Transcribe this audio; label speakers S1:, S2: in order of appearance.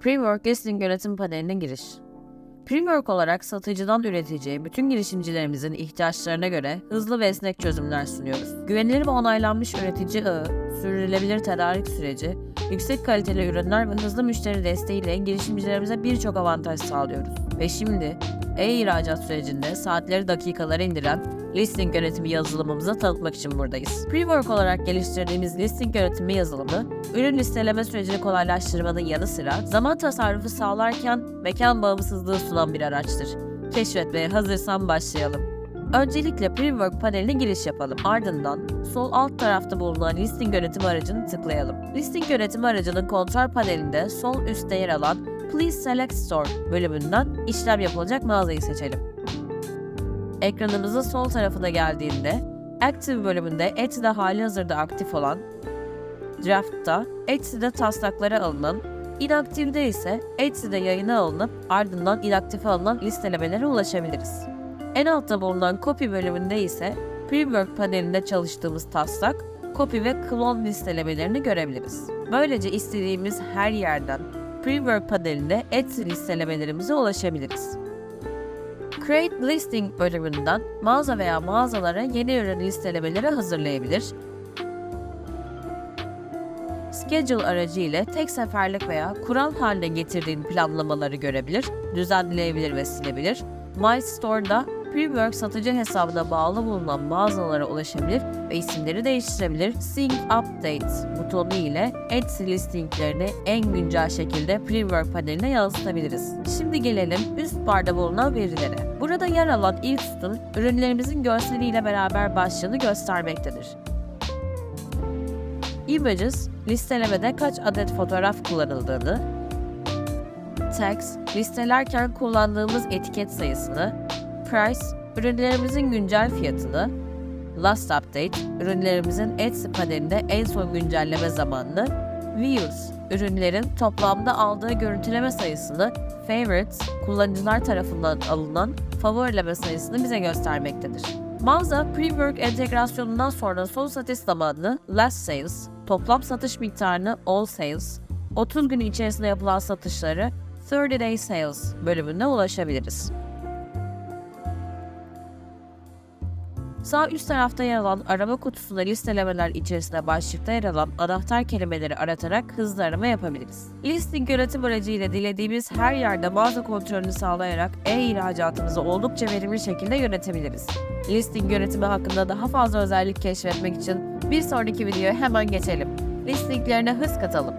S1: Prework Listing Yönetim Paneline giriş. Prework olarak satıcıdan üreticiye bütün girişimcilerimizin ihtiyaçlarına göre hızlı ve esnek çözümler sunuyoruz. Güvenilir ve onaylanmış üretici ağı, sürdürülebilir tedarik süreci, yüksek kaliteli ürünler ve hızlı müşteri desteğiyle girişimcilerimize birçok avantaj sağlıyoruz. Ve şimdi e-ihracat sürecinde saatleri dakikalara indiren listing yönetimi yazılımımızı tanıtmak için buradayız. Prework olarak geliştirdiğimiz listing yönetimi yazılımı, ürün listeleme sürecini kolaylaştırmanın yanı sıra zaman tasarrufu sağlarken mekan bağımsızlığı sunan bir araçtır. Keşfetmeye hazırsan başlayalım. Öncelikle Prework paneline giriş yapalım. Ardından sol alt tarafta bulunan listing yönetim aracını tıklayalım. Listing yönetim aracının kontrol panelinde sol üstte yer alan Please Select Store bölümünden işlem yapılacak mağazayı seçelim. Ekranımızın sol tarafına geldiğinde Active bölümünde Etsy'de hali hazırda aktif olan, Draft'ta Etsy'de taslaklara alınan, inaktifde ise Etsy'de yayına alınıp ardından inaktife alınan listelemelere ulaşabiliriz. En altta bulunan Copy bölümünde ise Prework panelinde çalıştığımız taslak, copy ve clone listelemelerini görebiliriz. Böylece istediğimiz her yerden Prework panelinde Etsy listelemelerimize ulaşabiliriz. Create Listing bölümünden mağaza veya mağazalara yeni ürün listelemeleri hazırlayabilir. Schedule aracı ile tek seferlik veya kural haline getirdiğin planlamaları görebilir, düzenleyebilir ve silebilir. My Store'da Prework satıcı hesabına bağlı bulunan mağazalara ulaşabilir ve isimleri değiştirebilir. Sync Update butonu ile Etsy listinglerini en güncel şekilde Prework paneline yansıtabiliriz. Şimdi gelelim üst barda bulunan verilere. Burada yer alan ilk sütun ürünlerimizin görseliyle beraber başlığını göstermektedir. Images, listelemede kaç adet fotoğraf kullanıldığını, Text, listelerken kullandığımız etiket sayısını, Price, ürünlerimizin güncel fiyatını, Last Update, ürünlerimizin Etsy panelinde en son güncelleme zamanını, Views, ürünlerin toplamda aldığı görüntüleme sayısını, Favorites, kullanıcılar tarafından alınan favorileme sayısını bize göstermektedir. Mağaza Prework entegrasyonundan sonra son satış zamanını Last Sales, toplam satış miktarını All Sales, 30 gün içerisinde yapılan satışları 30 Day Sales bölümünde ulaşabiliriz. Sağ üst tarafta yer alan arama kutusunda listelemeler içerisinde başlıkta yer alan anahtar kelimeleri aratarak hızlı arama yapabiliriz. Listing yönetim aracı ile dilediğimiz her yerde mağaza kontrolünü sağlayarak e-ihracatımızı oldukça verimli şekilde yönetebiliriz. Listing yönetimi hakkında daha fazla özellik keşfetmek için bir sonraki videoya hemen geçelim. Listinglerine hız katalım.